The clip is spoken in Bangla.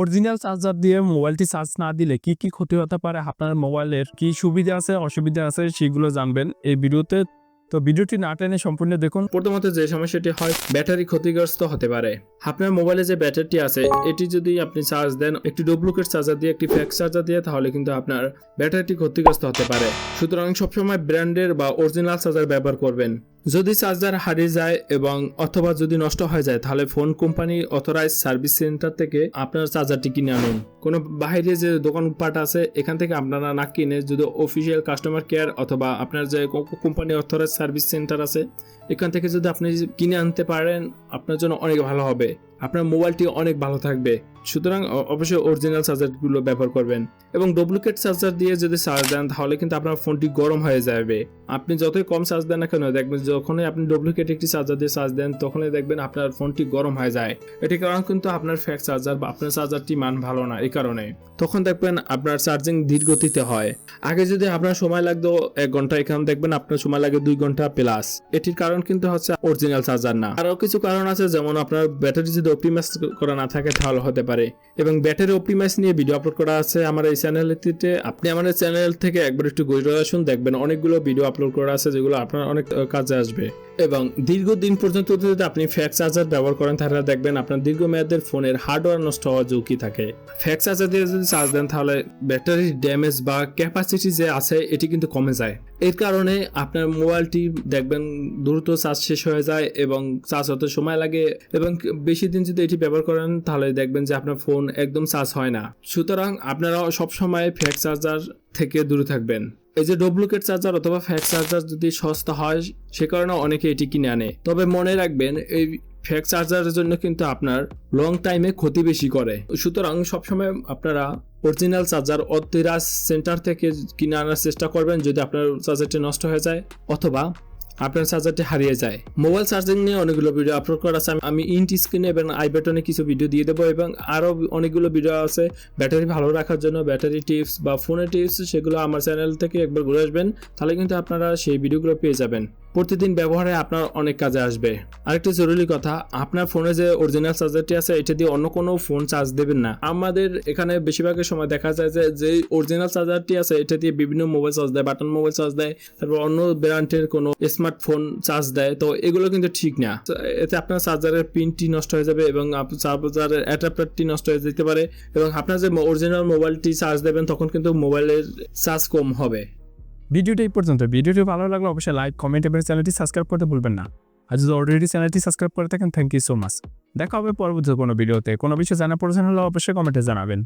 অরিজিনাল চার্জার দিয়ে মোবাইলটি চার্জ না দিলে কি কি ক্ষতি হতে পারে? আপনার মোবাইলের কি সুবিধা আছে, অসুবিধা আছে, সেগুলো জানবেন এই ভিডিওতে। তো ভিডিওটি না টেনে সম্পূর্ণ দেখুন। প্রথমত যে সমস্যাটি হয়, ব্যাটারি ক্ষতিগ্রস্ত হতে পারে। আপনার মোবাইলে যে ব্যাটারিটি আছে, এটি যদি আপনি চার্জ দেন, একটি ডুপ্লিকেট চার্জার দিয়ে, একটি ফ্যাক্স চার্জার দিয়ে, তাহলে কিন্তু আপনার ব্যাটারিটি ক্ষতিগ্রস্ত হতে পারে। সুতরাং সবসময় ব্র্যান্ডের বা অরিজিনাল চার্জার ব্যবহার করবেন। যদি চার্জার হারিয়ে যায় এবং অথবা যদি নষ্ট হয়ে যায়, তাহলে phone company authorize service center থেকে আপনার চার্জারটি কিনে আনুন। কোনো বাইরে যে দোকানপাট আছে, এখান থেকে আপনারা না কিনে যদি অফিসিয়াল কাস্টমার কেয়ার অথবা আপনার যে কোম্পানি অথরাইজ সার্ভিস সেন্টার আছে, এখান থেকে যদি আপনি কিনে আনতে পারেন, আপনার জন্য অনেক ভালো হবে। 9. আপনার মোবাইলটি অনেক ভালো থাকবে। সুতরাং অবশ্যই অরিজিনাল চার্জারগুলো ব্যবহার করবেন। এবং ডুপ্লিকেট চার্জার দিয়ে যদি চার্জ দেন, তাহলে কিন্তু আপনার ফোনটি গরম হয়ে যাবে। আপনি যতই কম চার্জ দেন না কেন, দেখবেন যখনই আপনি ডুপ্লিকেট একটি চার্জার দিয়ে চার্জ দেন, তখনই দেখবেন আপনার ফোনটি গরম হয়ে যায়। এটির কারণ কিন্তু আপনার ফ্যাক চার্জার বা আপনার চার্জারটি মান ভালো না, এই কারণে। তখন দেখবেন আপনার চার্জিং ধীর হয়। আগে যদি আপনার সময় লাগতো এক ঘণ্টা, এখানে দেখবেন আপনার সময় লাগে দুই ঘণ্টা প্লাস এটির কারণ কিন্তু হচ্ছে অরিজিনাল চার্জার না। আরও কিছু কারণ আছে, যেমন আপনার ব্যাটারি যদি অপটিমাইজ করা না থাকে, তাহলে হতে পারে। এবং ব্যাটারি অপটিমাইজ নিয়ে ভিডিও আপলোড করা আছে আমার এই চ্যানেলটিতে আপনি আমাদের চ্যানেল থেকে একবার একটু ঘুরে আসুন, দেখবেন অনেকগুলো ভিডিও আপলোড করা আছে, যেগুলো আপনার অনেক কাজে আসবে। এবং দীর্ঘদিন পর্যন্ত যদি আপনি ফ্যাক চার্জার ব্যবহার করেন, তাহলে দেখবেন আপনার দীর্ঘমেয়াদের ফোনের হার্ডওয়্যার নষ্ট হওয়ার ঝুঁকি থাকে। ফ্যাক চার্জার দিয়ে যদি চার্জ দেন, তাহলে ব্যাটারির ড্যামেজ বা ক্যাপাসিটি যে আছে, এটি কিন্তু কমে যায়। এর কারণে আপনার মোবাইলটি দেখবেন দ্রুত চার্জ শেষ হয়ে যায় এবং চার্জ হতে সময় লাগে এবং বেশি দিন যদি এটি ব্যবহার করেন, তাহলে দেখবেন যে আপনার ফোন একদম চার্জ হয় না। সুতরাং আপনারা সবসময় ফ্যাক চার্জার থেকে দূরে থাকবেন। এই যে ডুপ্লিকেট চার্জার অথবা ফ্যাক চার্জার যদি সস্তা হয়, সে কারণে অনেকে এটি কিনে আনে। তবে মনে রাখবেন, এই ফ্যাক চার্জারের জন্য কিন্তু আপনার লং টাইমে ক্ষতি বেশি করে। সুতরাং সবসময় আপনারা অরিজিনাল চার্জার অতিরাজ সেন্টার থেকে কিনে আনার চেষ্টা করবেন যদি আপনার চার্জারটি নষ্ট হয়ে যায়, অথবা আপনার চার্জারটি হারিয়ে যায়। মোবাইল চার্জিং নিয়ে অনেকগুলো ভিডিও আপলোড করা আছে। আমি ইন্ট স্ক্রিনে এবং আই বাটনে কিছু ভিডিও দিয়ে দেবো এবং আরও অনেকগুলো ভিডিও আছে ব্যাটারি ভালো রাখার জন্য। ব্যাটারি টিপস বা ফোনের টিপস সেগুলো আমার চ্যানেল থেকে একবার ঘুরে আসবেন। তাহলে কিন্তু আপনারা সেই ভিডিওগুলো পেয়ে যাবেন। প্রতিদিন ব্যবহারে আপনার অনেক কাজে আসবে। আরেকটি জরুরি কথা, আপনার ফোনে যে অরিজিনাল চার্জারটি আছে, এটা দিয়ে অন্য কোনো ফোন চার্জ দেবেন না। আমাদের এখানে বেশিরভাগের সময় দেখা যায় যে যে অরিজিনাল চার্জারটি আছে, এটা দিয়ে বিভিন্ন মোবাইল চার্জ দেয় বাটন মোবাইল চার্জ দেয়, তারপর অন্য ব্র্যান্ডের কোনো স্মার্টফোন চার্জ দেয়। তো এগুলো কিন্তু ঠিক না। এতে আপনার চার্জারের পিনটি নষ্ট হয়ে যাবে এবং চার্জারের অ্যাডাপ্টারটি নষ্ট হয়ে যেতে পারে এবং আপনার যে অরিজিনাল মোবাইলটি চার্জ দেবেন, তখন কিন্তু মোবাইলের চার্জ কম হবে। ভিডিওটি এই পর্যন্ত। ভিডিওটি ভালো লাগলে অবশ্যই লাইক কমেন্ট এবং চ্যানেলটি সাবস্ক্রাইব করতে ভুলবেন না। আর যদি অলরেডি চ্যানেলটি সাবস্ক্রাইব করে থাকেন থ্যাংক ইউ সো মাচ দেখা হবে পরবর্তী কোনো ভিডিওতে কোনো বিষয়ে জানা প্রয়োজন হলে অবশ্যই কমেন্টে জানাবেন।